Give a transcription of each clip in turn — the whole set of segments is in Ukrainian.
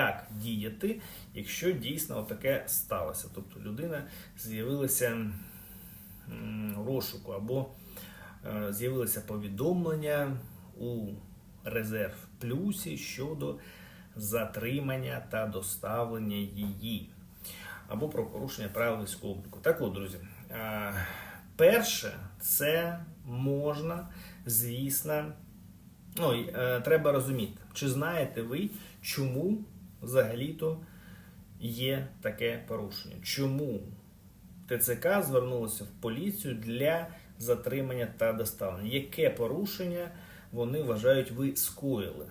як діяти, якщо дійсно таке сталося. Тобто людина з'явилася розшуку або е, з'явилося повідомлення у резерв плюсі щодо затримання та доставлення її або про порушення правил військового обліку. Так от, друзі, е, перше, це можна, звісно, ну, е, треба розуміти, чи знаєте ви, чому взагалі-то є таке порушення? Чому ТЦК звернулося в поліцію для затримання та доставлення? Яке порушення вони вважають ви скоїли?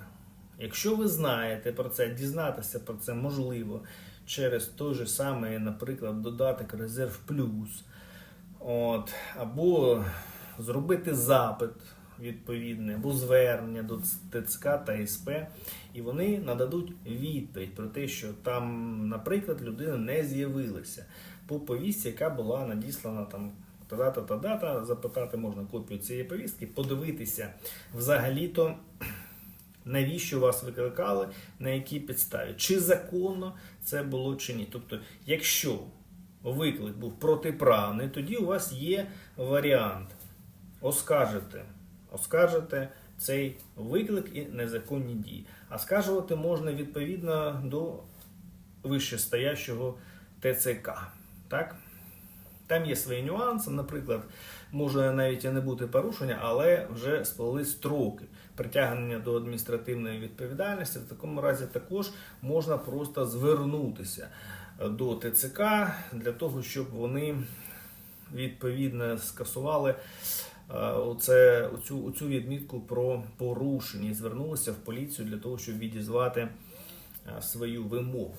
Якщо ви знаєте про це, дізнатися про це можливо через той же самий, наприклад, додаток Резерв Плюс, от, або зробити запит відповідний, або звернення до ТЦК та СП, і вони нададуть відповідь про те, що там, наприклад, людина не з'явилася по повістці, яка була надіслана там. Та-дата, та дата, запитати можна копію цієї повістки, подивитися взагалі-то, навіщо вас викликали, на якій підставі, чи законно це було чи ні. Тобто, якщо виклик був протиправний, тоді у вас є варіант оскаржити, оскаржити цей виклик і незаконні дії. А скаржувати можна відповідно до вищестоящого ТЦК. Так? Там є свої нюанси, наприклад, може навіть і не бути порушення, але вже сплили строки притягнення до адміністративної відповідальності. В такому разі також можна просто звернутися до ТЦК для того, щоб вони відповідно скасували оце, оцю, оцю відмітку про порушення і звернулися в поліцію для того, щоб відізвати е, свою вимогу.